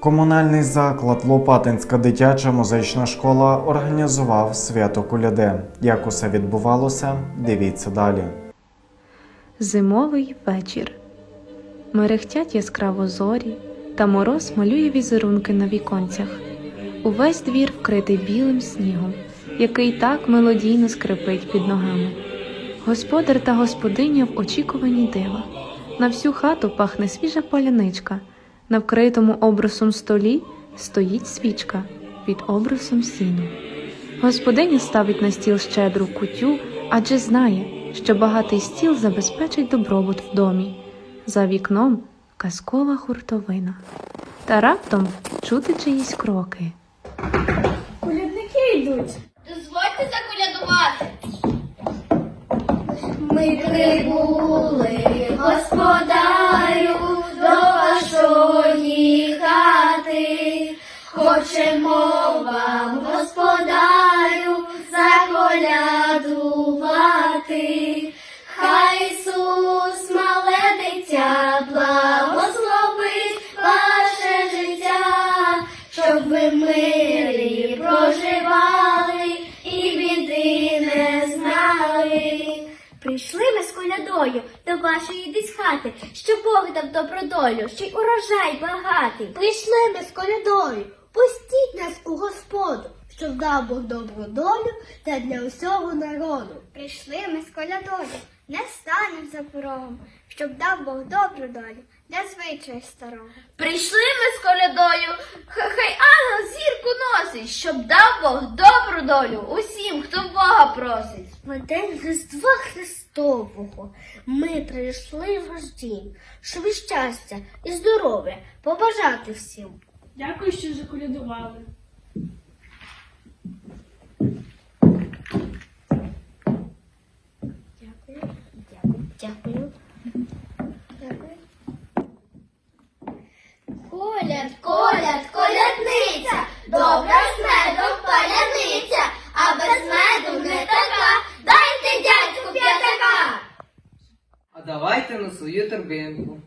Комунальний заклад Лопатинська дитяча музична школа організував свято Куляди. Як усе відбувалося, дивіться далі. Зимовий вечір. Мерехтять яскраво зорі, та мороз малює візерунки на віконцях. Увесь двір вкритий білим снігом, який так мелодійно скрипить під ногами. Господар та господиня в очікуванні дива. На всю хату пахне свіжа поляничка. На вкритому обрусом столі стоїть свічка під обрусом сіну. Господиня ставить на стіл щедру кутю, адже знає, що багатий стіл забезпечить добробут в домі. За вікном казкова хуртовина. Та раптом чути чиїсь кроки. Колядники йдуть. Дозвольте заколядувати. Ми прибули, господарю, Хочемо вам, господарю, заколядувати. Хай Ісус, мале дитя, благословить ваше життя, щоб ви в мирі проживали і біди не знали. Прийшли ми з колядою до вашої десь хати, що Бог дав добру долю, що й урожай багатий. Прийшли ми з колядою, пустіть нас у Господу, щоб дав Бог добру долю та для усього народу. Прийшли ми з колядою, не станем за порогом, щоб дав Бог добру долю для звичаю старого. Прийшли ми з колядою, хай ангел зірку носить, щоб дав Бог добру долю усім, хто Бога просить. В день Різдва Христового ми прийшли в ваш дім, щоб і щастя і здоров'я побажати всім. Дякую, що заколядували. Дякую, дякую, дякую. Дякую. Коляд, коляд, колядниця, добра з медом паляниця, а без меду не така. Дайте дядьку п'ятака. А давайте на свою торбинку.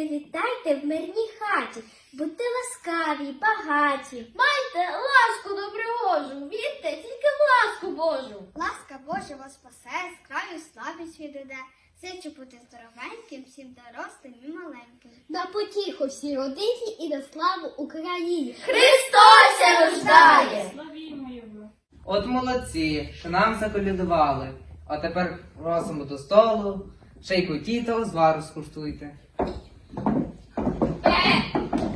Привітайте в мирній хаті, будьте ласкаві, багаті. Майте ласку доброгожу, вірте тільки в ласку Божу. Ласка Божа вас спасе, з краю слабість відведе. Сичу бути здоровеньким, всім дорослим і маленьким. На потіху всій родині і на славу Україні. Христос рождає! Славімо його. От молодці, що нам заколядували. А тепер просимо до столу. Ще й куті та узвару скуштуйте.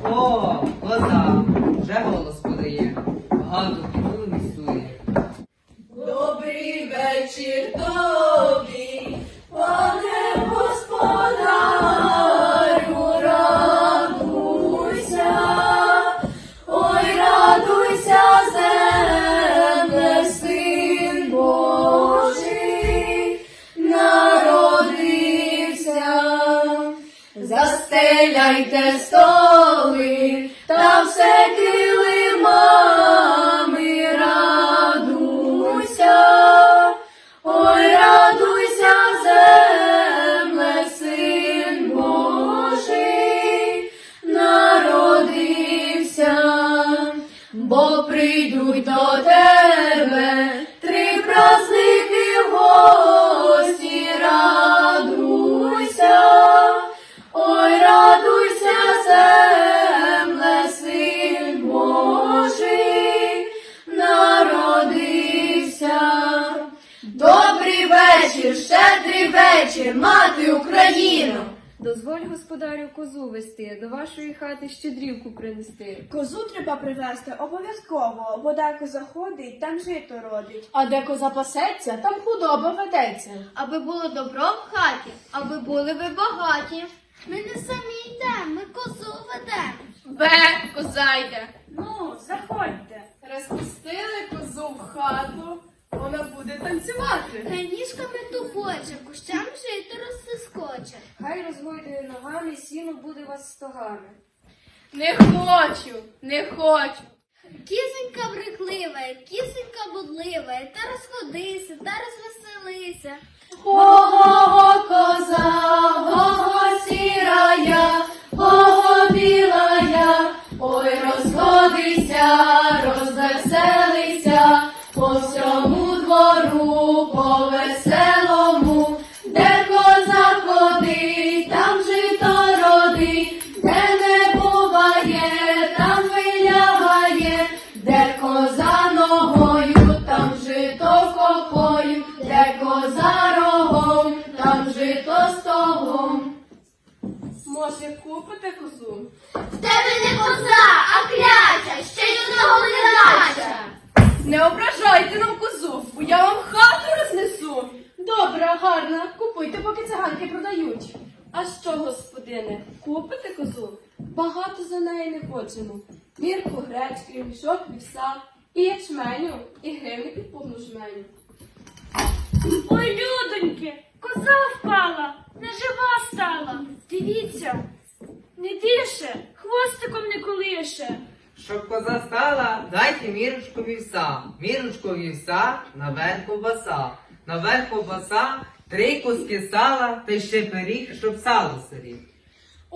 О, коза, вже голос подає. Багато піду місує. Добрий вечір тобі, Застеляйте столи та все килимами вашої хати щедрівку принести. Козу треба привезти обов'язково, бо де коза ходить, там жито родить. А де коза пасеться, там худоба ведеться. Аби було добро в хаті, аби були ви багаті. Ми не самі йдемо, ми козу ведемо. Бе, коза йде. Ну, заходьте. Розпустили козу в хату, вона буде танцювати. Хай ніжками тупоче, кущам жити розсискоче. Хай розгойдує ногами, сіно буде вас стогами. Не хочу, не хочу. Кізонька бриклива, кізонька будлива, та розходися, та розвеселися. Ого, коза, ого, сірая, купите козу? Багато за неї не хочемо. Мірку гречки, мішок вівса, і ячменю, і гривни під повну жменю. Ой, людоньки, коза впала, нежива стала. Дивіться, не дише, хвостиком не колише. Щоб коза стала, дайте мірочку вівса. Мірочку вівса, наверх ковбаса. Наверх ковбаса, три куски сала, та й ще пиріг, щоб сало сирів.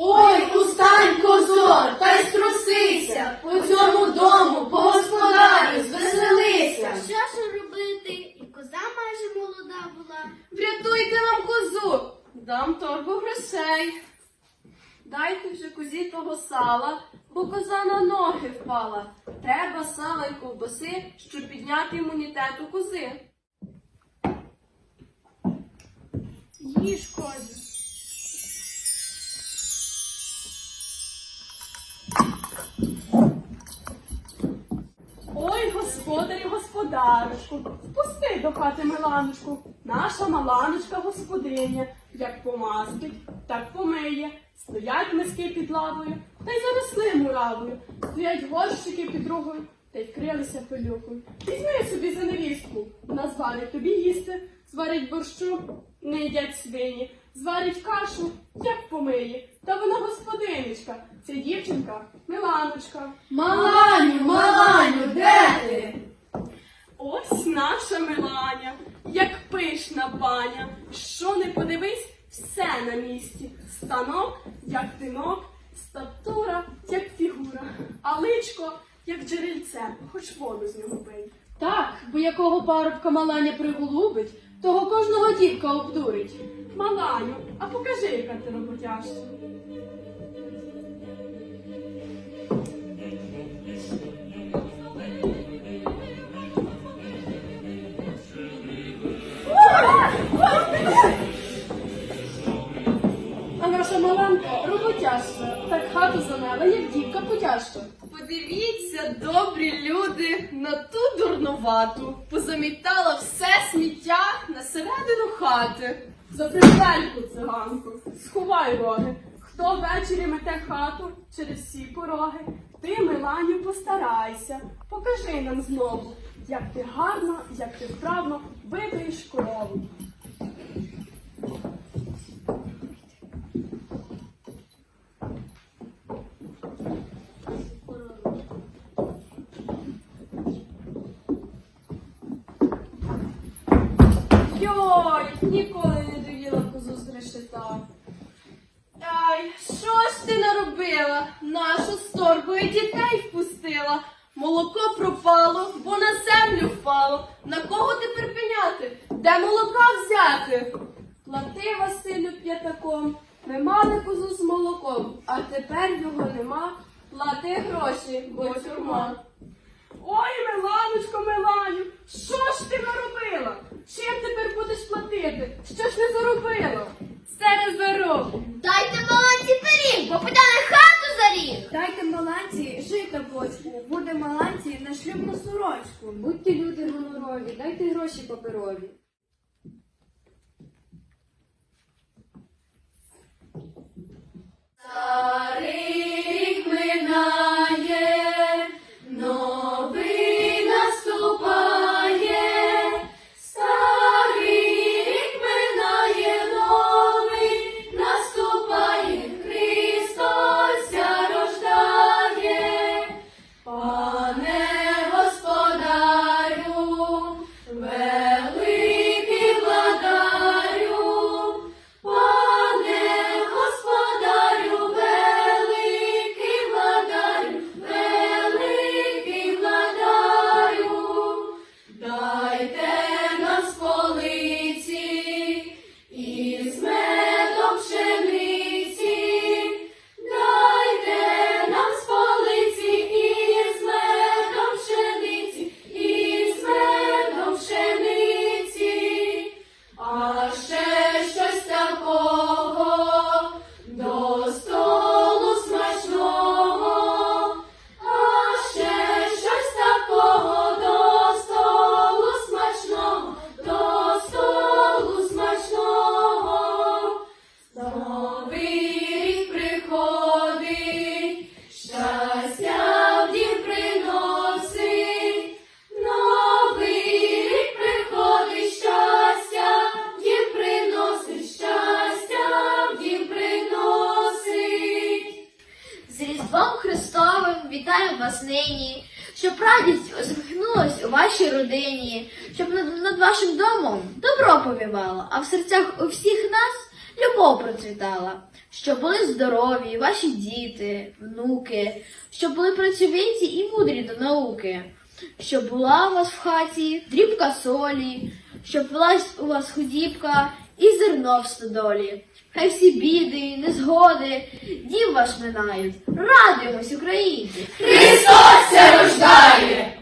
Ой, устань, козо, та й струсися, по цьому дому, по господарю, звеселися. Що ж робити? І коза майже молода була. Врятуйте нам козу. Дам торбу грошей. Дайте вже козі того сала, бо коза на ноги впала. Треба сала й ковбаси, щоб підняти імунітет у кози. Їж козі. Ой, господарю, господарочку, впусти до хати Миланочку. Наша Маланочка господиня, як помастить, так помиє. Стоять миски під лавою, та й заросли муравою. Стоять горщики під другою, та й вкрилися пилюкою. Візьми собі за невістку, вона тобі їсти, зварить борщу, не їдять свині, зварить кашу, як помиє. Та вона господинечка, ця дівчинка Миланочка. Маланю, Маланю, де ти? Ось наша Миланя, як пишна паня. Що не подивись, все на місці. Станок, як димок, статура, як фігура, а личко, як джерельце, хоч воду з нього пий. Бо якого парубка Маланя приголубить, того кожного дівка обдурить. Маланю, а покажи, яка ти роботяща. А наша Маланка роботяща, так хату замела, як дівка потяща. Подивіться, добрі люди, на ту дурнувату. Позамітала все сміття на середину хати. За придельку циганку, сховай роги. Хто ввечері мете хату через всі пороги, ти, Миланю, постарайся, покажи нам знову, як ти гарно, як ти вправно видаєш корову. Ай, що ж ти наробила? Нашу з торбою дітей впустила. Молоко пропало, бо на землю впало. На кого тепер пеняти? Де молока взяти? Плати Василю п'ятаком, ми мали козу з молоком, а тепер його нема. Плати гроші, бо тюрма. Ой, вас нині, щоб радість усміхнулась у вашій родині, щоб над, над вашим домом добро повівало, а в серцях у всіх нас любов процвітала, щоб були здорові ваші діти, внуки, щоб були працьовиті і мудрі до науки, щоб була у вас в хаті дрібка солі, щоб велась у вас худібка і зерно в стодолі. Хай всі біди, незгоди, дім ваш минають. Радуємось, українці! Христос рождає!